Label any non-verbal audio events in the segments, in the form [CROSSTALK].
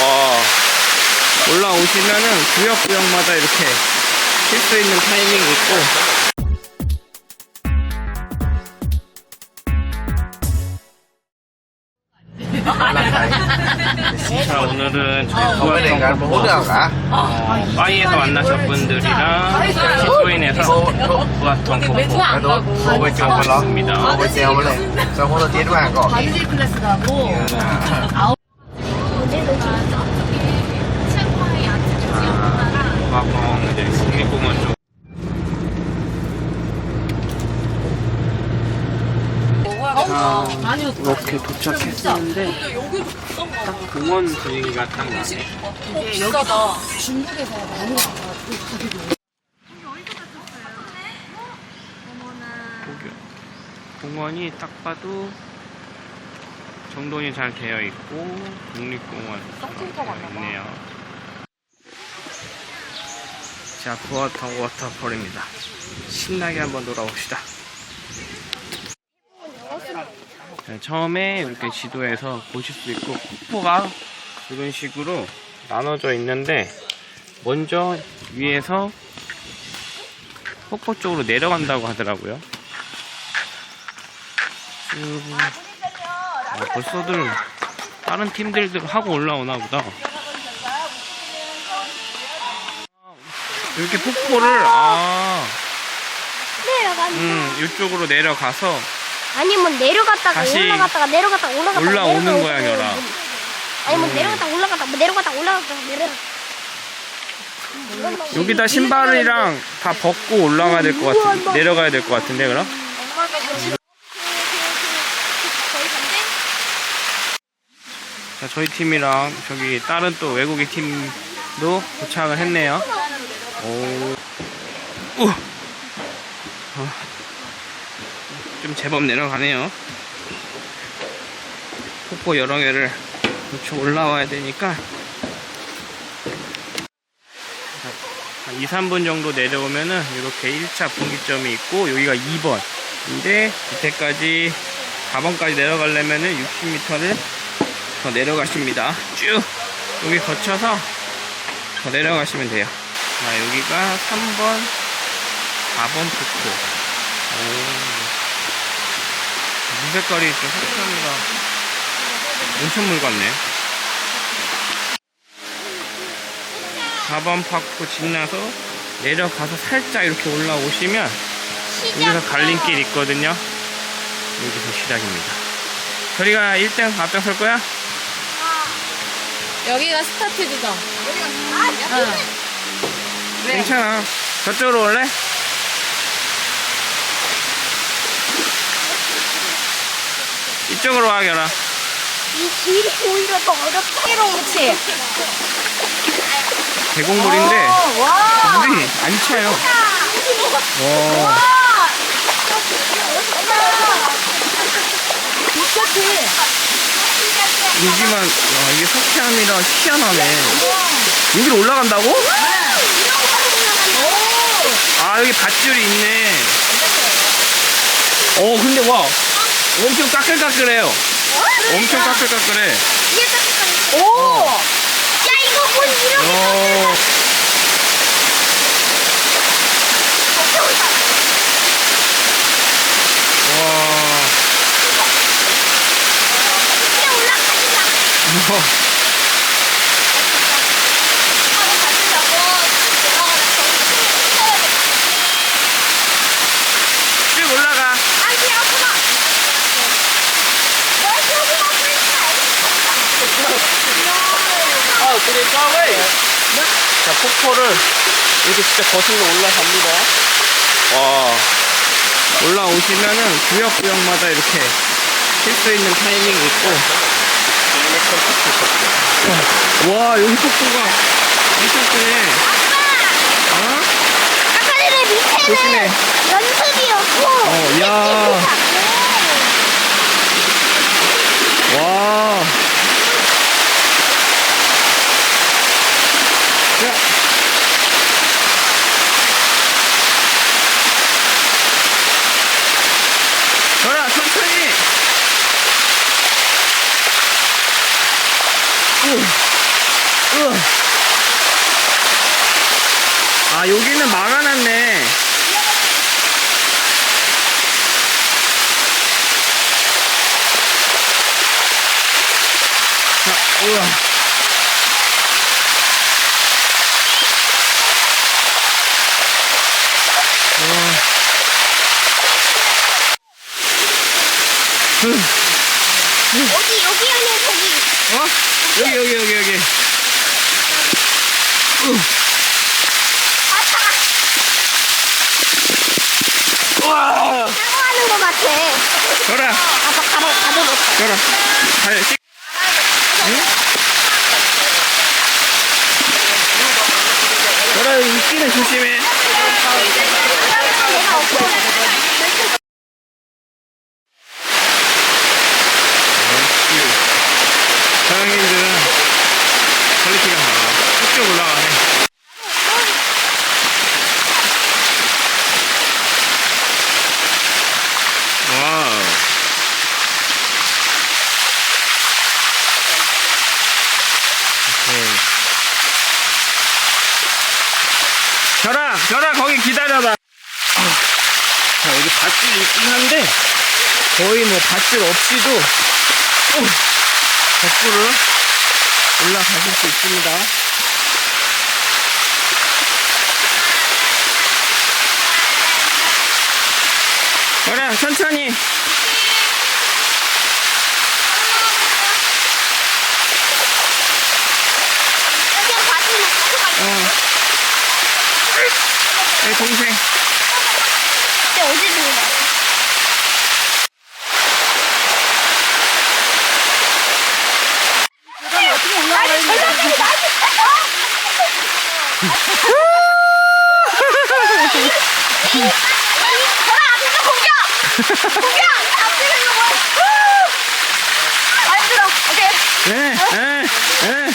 와. 올라오시면은 구역구역마다 이렇게 쉴수 있는 타이밍이 있고. 자 오늘은 저희 hả 어, 파이에서 만나신 분들이랑 시소인에서 bên trong bên đó 있습니다. 동 이제 국립공원 쪽 아니요 이렇게 도착했었는데 딱 공원 분위기가 딱 나네. 여기가 중국에서 많이. 공원이 딱 봐도 정돈이 잘 되어 있고 국립공원 있네요. 자, 부어탕 워터폴입니다. 신나게 한번 놀아봅시다. 네, 처음에 이렇게 지도에서 보실 수 있고 폭포가 이런 식으로 나눠져 있는데 먼저 위에서 폭포 쪽으로 내려간다고 하더라고요. 쭉 아, 벌써들 다른 팀들도 하고 올라오나 보다. 이렇게 폭포를 아, 내려가. 음, 이쪽으로 내려가서 아니면 내려갔다가 다시 올라갔다가 내려갔다가 올라갔다가 올라오는 거야, 결아. 아니면 음. 내려갔다가 올라갔다가 뭐 내려갔다가 올라갔다가 내려. 여기다 신발이랑 다 벗고 올라가야 될 것 같은 내려가야 될 것 같은데 그럼? 자, 저희 팀이랑 저기 다른 또 외국인 팀도 도착을 했네요. 오, 우, 어, 좀 제법 내려가네요. 폭포 여러 개를 이렇게 올라와야 되니까 한 2, 3분 정도 내려오면은 이렇게 1차 분기점이 있고 여기가 2번. 인데 밑에까지 4번까지 내려가려면은 60m를 더 내려가십니다. 쭉 여기 거쳐서 더 내려가시면 돼요. 자, 여기가 3번, 4번 폭포. 오. 물 색깔이 좀 색감이라 엄청 물 같네. 4번 팍고 지나서 내려가서 살짝 이렇게 올라오시면 여기서 갈림길 있거든요. 여기서 시작입니다. 저리가 1등 앞장설 거야? 여기가 스타트지 점 괜찮아. 저쪽으로 올래? 이쪽으로 와, 결아. 이 길이 오히려 더 어렵다. 그치? 계곡물인데 와 물이 안 차요. 와. 여기만, 와, 이게 석회암이라 희한하네. 여기로 올라간다고? 아, 여기 밧줄이 있네. 어, 근데 와. 엄청 까끌까끌해요. 엄청 까끌까끌해. 오! 야 이거 뭐 이렇게 어. 와. 마. 우와. 쭉 올라가. 아니 아프다. 아, 그래, 까왜? 자, 폭포를 이렇게 진짜 거슬러 올라갑니다. 와. 올라오시면은 구역구역마다 이렇게 쉴 수 있는 타이밍이 있고. 와, 여기 폭포가 엄청 크네. 어? 아까 전에 밑에는 조심해. 연습이었고. 어, 야. 아 여기는 막아놨네 자, 우와 우와. 어디 여기 아니야 저기 어? 여기 여기 여기 여기. 우와. 사고하는 것 같아. 저라 아빠 가방 가져놓자. 저라. 잘 찍. 응? 저라 여기 있기는 조심해. 내가 없어. 서양인들은 퀄리티가 달라. 쭉쭉 올라가네. 와우. 오케이. 별아, 별아, 거기 기다려봐. 자, 여기 밧줄이 있긴 한데, 거의 뭐 밧줄 없이도, 오, 거꾸로 올라가실 수 있습니다. 그래, 천천히. 어. 내 동생. 때 어디 들고 가? 어떻게 올라가야 저랑 앞에서 공격! 공격! 앞에서 이거 뭐야? 아 힘들어. 오케이. 에, 에, 에.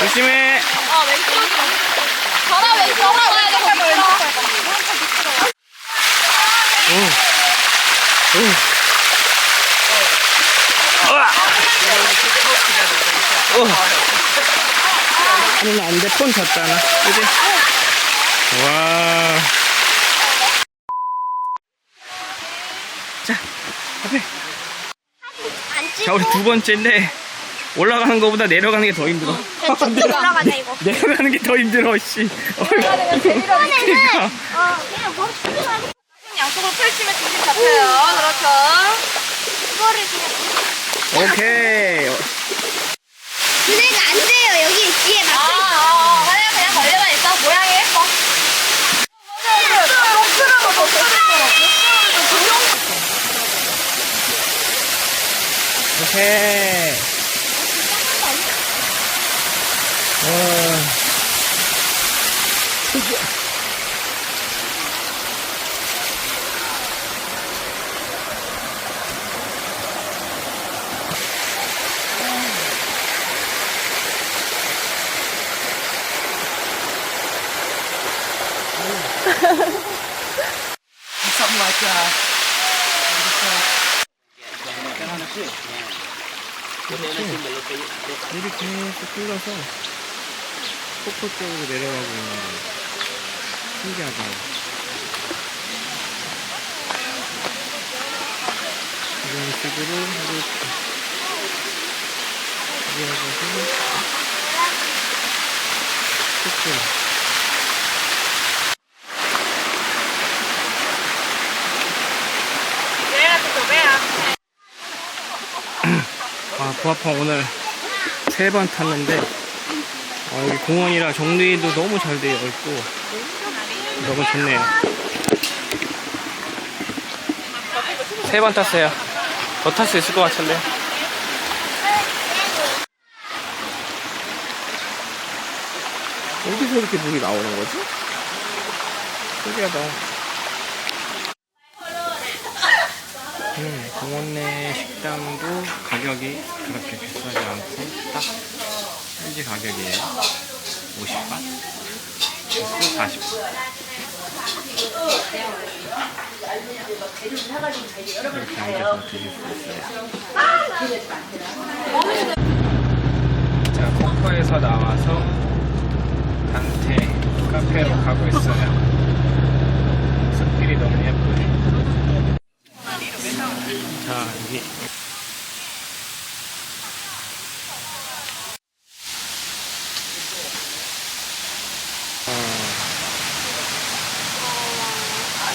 조심해. 아, 왼쪽. 전화 왼쪽 가야 돼, 거기 왼쪽 가야 돼. 오. 오. 으아. 오. 하면 안 돼. 폰 졌잖아. 그지? 와. 자, 앞에. 자, 우리 두 번째인데, 올라가는 것보다 내려가는 게 더 힘들어. 쭉쭉 올라가자 이거. [LAUGHS] 내려가는 게 더 힘들어, 씨. 이번에는 그러니까. 어 그냥 머리 숙이고 하는 양쪽으로 펼치면 중심 잡혀요. 그렇죠. 이거를 그냥 오케이. 예. 어. 어. 오케이. 어. 물이 계속 흘러서 폭포 쪽으로 내려가고 있는 거예요. 신기하다. 이런 식으로 이렇게 이어져서 폭포. 얘가 또 도배야. 아, 부하펑 오늘 세 번 탔는데, 어, 여기 공원이라 정리도 너무 잘 되어 있고, 너무 좋네요. 세 번 탔어요. 더 탈 수 있을 것 같은데. 어디서 이렇게 물이 나오는 거지? 신기하다. 음, 공원 내 식당도 가격이 그렇게 비싸지 않고 딱 현지 가격이에요. 50바? 주스 40분. 이렇게 앉아서 드실 수 있어요. 자, 코코에서 나와서 단테 카페로 가고 있어요. 숲길이 너무 예쁘네. 자, 여기